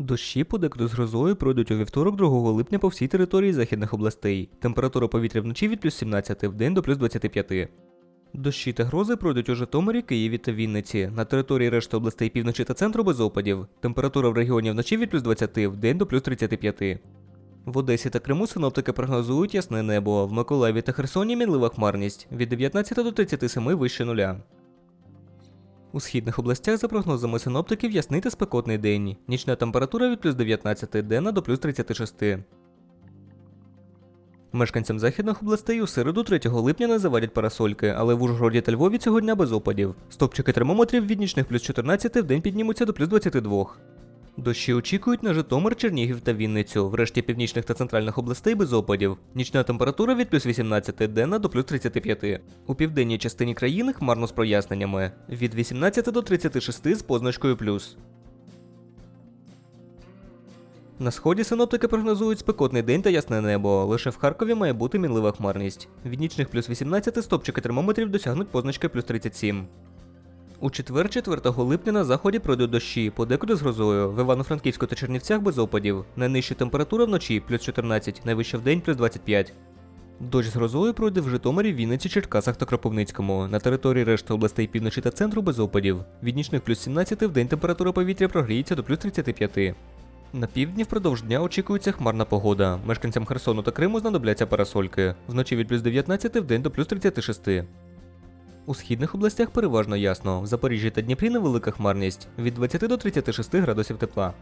Дощі подекуди з грозою пройдуть у вівторок 2 липня по всій території західних областей. Температура повітря вночі від плюс 17 в день до плюс 25. Дощі та грози пройдуть у Житомирі, Києві та Вінниці. На території решти областей півночі та центру без опадів. Температура в регіоні вночі від плюс 20 в день до плюс 35. В Одесі та Криму синоптики прогнозують ясне небо. В Миколаєві та Херсоні мінлива хмарність від 19 до 37 вище нуля. У східних областях за прогнозами синоптиків ясний та спекотний день. Нічна температура від плюс 19 денна до плюс 36. Мешканцям західних областей у середу 3 липня не завадять парасольки, але в Ужгороді та Львові цього дня без опадів. Стопчики термометрів від нічних плюс 14 в день піднімуться до плюс 22. Дощі очікують на Житомир, Чернігів та Вінницю. Врешті північних та центральних областей без опадів. Нічна температура від плюс 18 денна до плюс 35. У південній частині країни хмарно з проясненнями. Від 18 до 36 з позначкою плюс. На сході синоптики прогнозують спекотний день та ясне небо. Лише в Харкові має бути мінлива хмарність. Від нічних плюс 18 стопчики термометрів досягнуть позначки плюс 37. У четвер, 4 липня на заході пройдуть дощі, подекуди з грозою. В Івано-Франківську та Чернівцях без опадів. Найнижча температура вночі плюс 14, найвища в день плюс 25. Дощ з грозою пройде в Житомирі, Вінниці, Черкасах та Кропивницькому. На території решти областей півночі та центру без опадів. Від нічних плюс 17 в день температура повітря прогріється до плюс 35. На півдні впродовж дня очікується хмарна погода. Мешканцям Херсону та Криму знадобляться парасольки. Вночі від плюс 19 в день до плюс 36. У східних областях переважно ясно. В Запоріжжі та Дніпрі невелика хмарність від 20 до 36 градусів тепла.